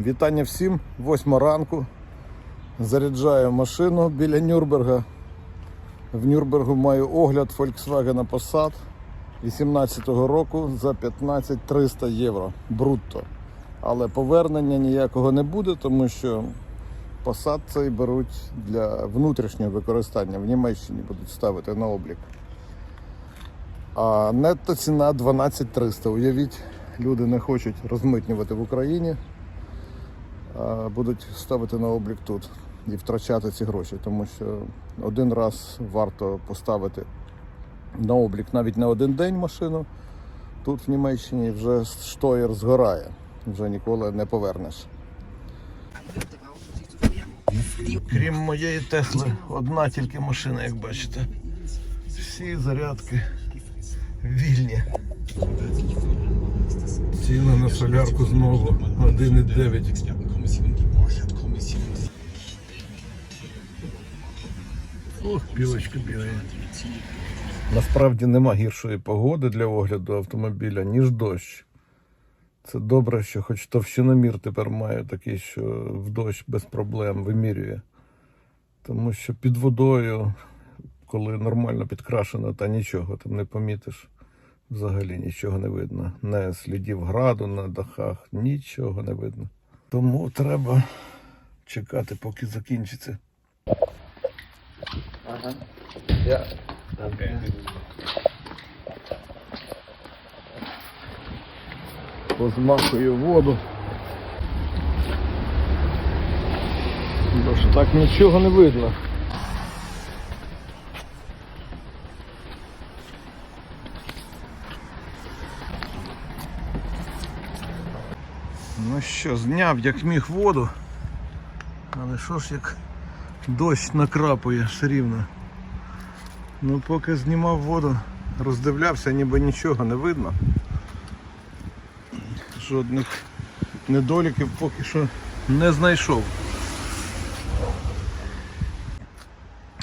Вітання всім, восьма ранку. Заряджаю машину біля Нюрнберга. В Нюрнбергу маю огляд Volkswagen Passat 18-го року за 15 300 євро брутто. Але повернення ніякого не буде, тому що Passat цей беруть для внутрішнього використання. В Німеччині будуть ставити на облік. А нетто ціна 12 300. Уявіть, люди не хочуть розмитнювати в Україні будуть ставити на облік тут і втрачати ці гроші, тому що один раз варто поставити на облік навіть на один день машину. Тут в Німеччині вже штоєр згорає, вже ніколи не повернеш. Крім моєї Тесли, одна тільки машина, як бачите. Всі зарядки вільні. Ціна на солярку знову 1,9. Ох, білочка бігає. Насправді нема гіршої погоди для огляду автомобіля, ніж дощ. Це добре, що хоч товщиномір тепер має такий, що в дощ без проблем вимірює. Тому що під водою, коли нормально підкрашено, та нічого там не помітиш. Взагалі нічого не видно. Не слідів граду на дахах, нічого не видно. Тому треба чекати, поки закінчиться. Ага. Я. Позмахую воду. Бо що так нічого не видно. Ну що, зняв як міг воду. Але що ж як дощ накрапує все рівно. Ну поки знімав воду, роздивлявся, ніби нічого не видно. Жодних недоліків поки що не знайшов.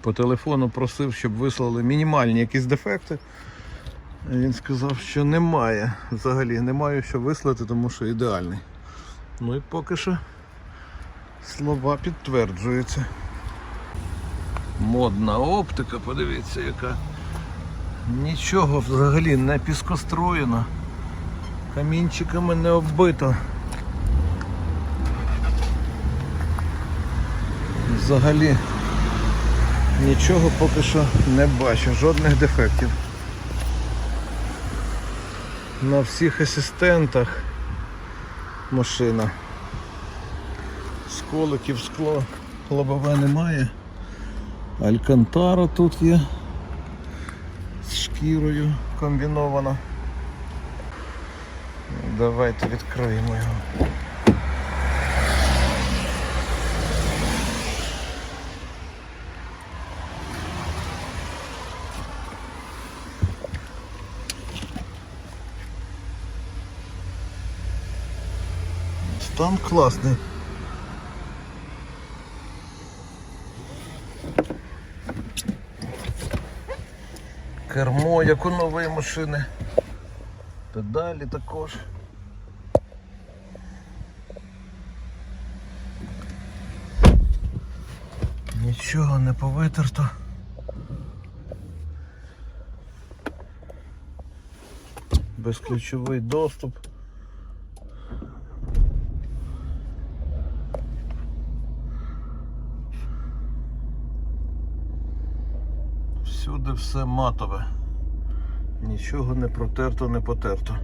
По телефону просив, щоб вислали мінімальні якісь дефекти. Він сказав, що немає. Взагалі немає що вислати, тому що ідеальний. Ну і поки що слова підтверджуються. Модна оптика, подивіться, яка. Нічого взагалі не піскостроєно. Камінчиками не оббито. Взагалі нічого поки що не бачу, жодних дефектів. На всіх асистентах машина. Сколиків скло лобове немає. Алькантара тут є з шкірою комбінована. Давайте відкриємо його. Стан класний. Кермо, як у нової машини. Педалі також. Нічого не повитерто. Безключовий доступ. Все матове. Нічого не протерто, не потерто.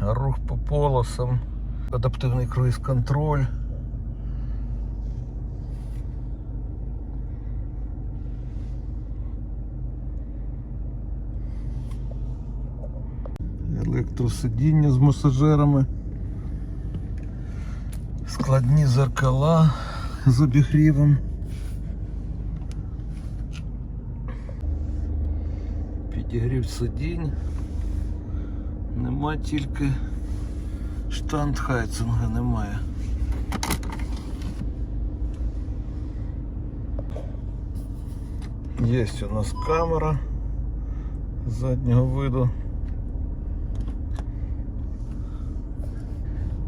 Рух по полосам, адаптивний круїз-контроль. Електросидіння з масажерами. Складні зеркала з обігрівом. Підігрів сидінь. Нема тільки штандхайцинга немає. Є у нас камера заднього виду.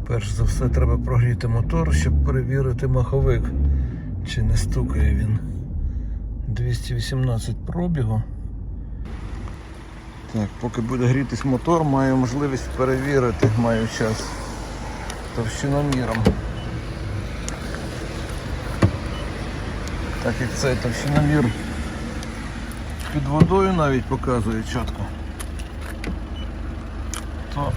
Перш за все треба прогріти мотор, щоб перевірити маховик, чи не стукає він. 218 пробігу. Так, поки буде грітись мотор, маю можливість перевірити, маю час товщиноміром. Так як цей товщиномір під водою навіть показує чітко, то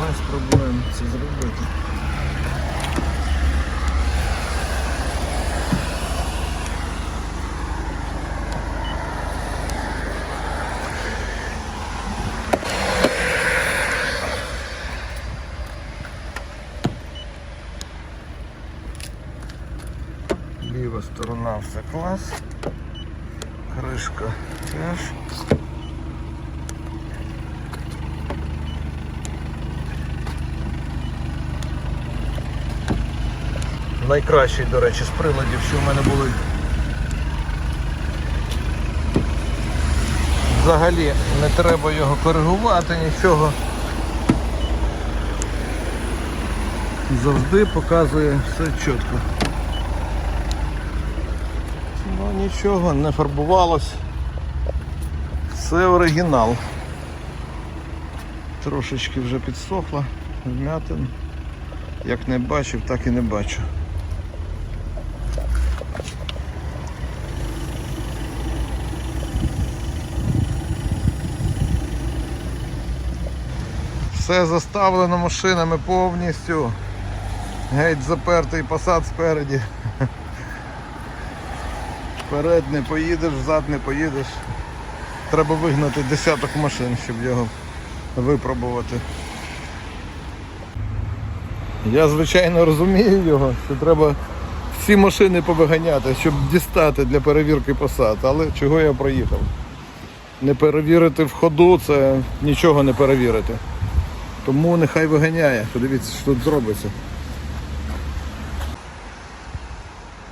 без проблем це зробити. Ліва сторона все клас. Кришка теж. Найкращий, до речі, з приладів, що в мене були. Взагалі не треба його коригувати, нічого. Завжди показує все чітко. Ну нічого, не фарбувалось. Це оригінал. Трошечки вже підсохло, вмятин. Як не бачив, так і не бачу. Все заставлено машинами повністю. Геть запертий посад спереді. Вперед не поїдеш, взад не поїдеш. Треба вигнати десяток машин, щоб його випробувати. Я звичайно розумію його, що треба всі машини повиганяти, щоб дістати для перевірки посад. Але чого я проїхав? Не перевірити в ходу це нічого не перевірити. Тому нехай виганяє. Подивіться, що тут зробиться.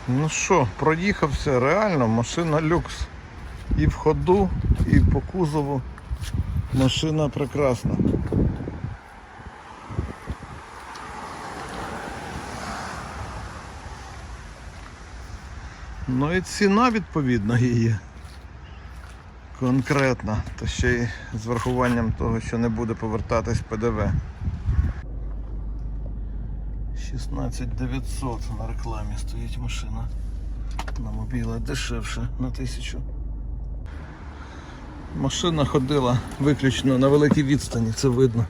Ну що, проїхався реально, машина люкс. І в ходу, і по кузову. Машина прекрасна. Ну і ціна відповідна її. Конкретна, та ще й з врахуванням того, що не буде повертатись ПДВ. 16900 на рекламі стоїть машина. На мобіле дешевше на тисячу. Машина ходила виключно на великій відстані, це видно.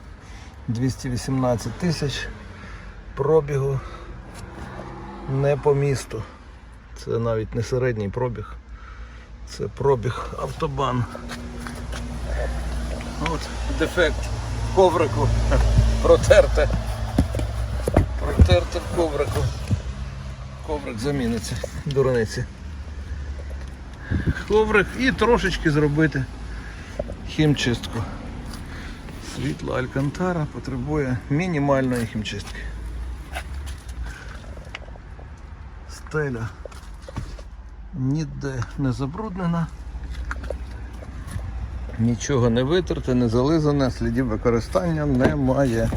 218 тисяч пробігу не по місту. Це навіть не середній пробіг. Це пробіг автобан. От дефект коврику. Протерте. Протерте в коврику. Коврик заміниться. Дурниці. Коврик і трошечки зробити хімчистку. Світла Алькантара потребує мінімальної хімчистки. Стеля ніде не забруднена. Нічого не витерте, не зализане, слідів використання немає.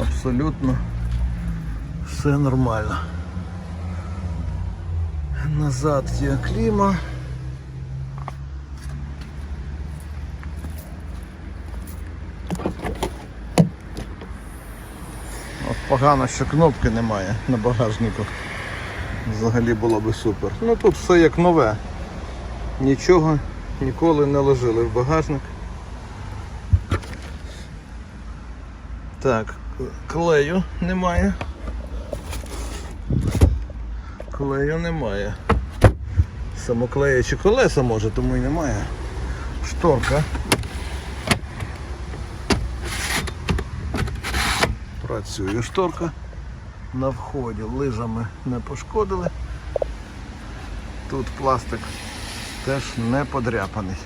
Абсолютно все нормально. Назад є кліма. От погано, що кнопки немає на багажнику. Взагалі було би супер. Ну тут все як нове. Нічого ніколи не ложили в багажник. Так, клею немає. Клею немає. Самоклеючі колеса може, тому і немає. Шторка. Працює шторка. На вході лижами не пошкодили. Тут пластик теж не подряпаний.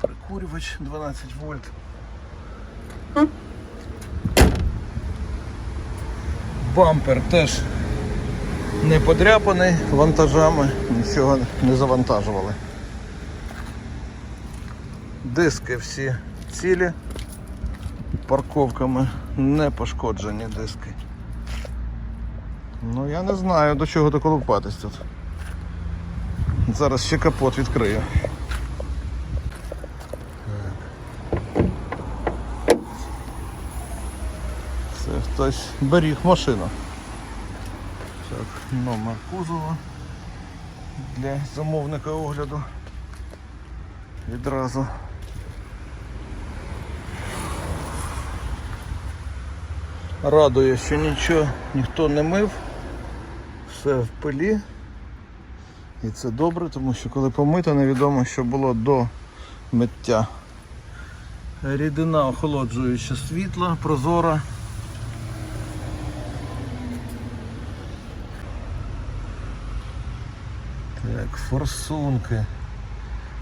Прикурювач 12 вольт. Бампер теж Не подряпаний вантажами, нічого не завантажували. Диски всі цілі, парковками не пошкоджені диски. Ну я не знаю до чого доколупатись тут. Зараз ще капот відкрию. Це хтось беріг машину. Так, номер кузова для замовника огляду. Відразу. Радує, що нічого ніхто не мив, все в пилі. І це добре, тому що коли помито, невідомо, що було до миття. Рідина охолоджуюча світла, прозора. Так, форсунки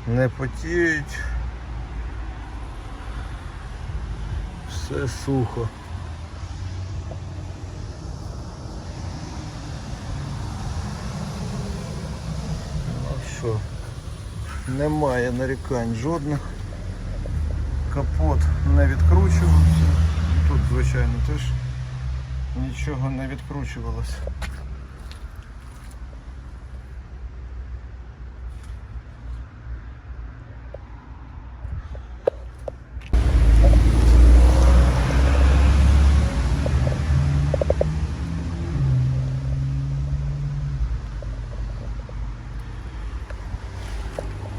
не потіють. Все сухо. Ну що, немає нарікань жодних. Капот не відкручувався. Тут, звичайно, теж нічого не відкручувалося.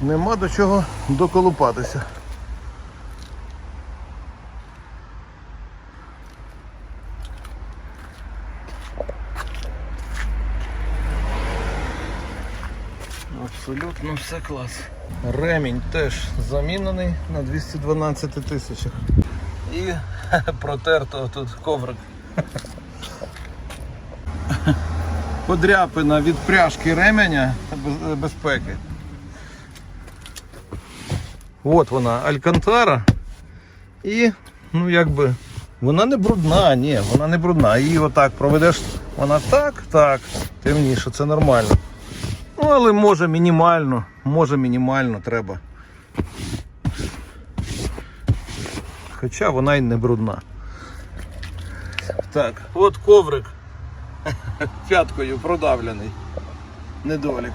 Нема до чого доколупатися. Абсолютно все клас. Ремінь теж замінений на 212 тисячах. І протерто тут коврик. Подряпина від пряжки ременя безпеки. От вона, Алькантара. І, ну якби, вона не брудна, ні, вона не брудна. Її отак проведеш, вона так, так, темніше, це нормально. Ну, але може мінімально, може мінімально треба. Хоча вона й не брудна. Так, от коврик п'яткою продавлений. Недолік.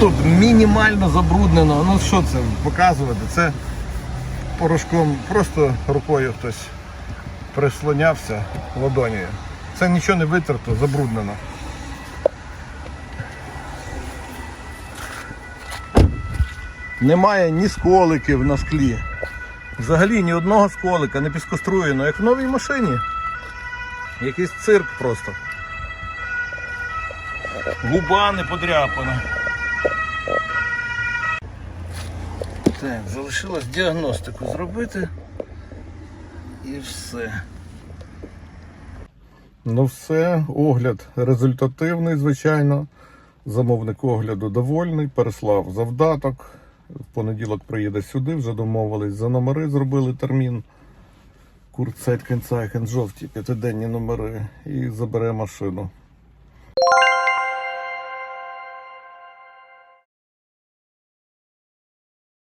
Тут мінімально забруднено. Ну що це показувати? Це порошком просто рукою хтось прислонявся ладонею. Це нічого не витерто, забруднено. Немає ні сколиків на склі. Взагалі ні одного сколика, не піскоструєно, як в новій машині. Якийсь цирк просто. Губа не подряпана. Так, залишилось діагностику зробити і все. Ну все, огляд результативний, звичайно. Замовник огляду довольний, переслав завдаток. В понеділок приїде сюди, вже домовились за номери, зробили термін. Курцайт Кенцайхен жовті п'ятиденні номери і забере машину.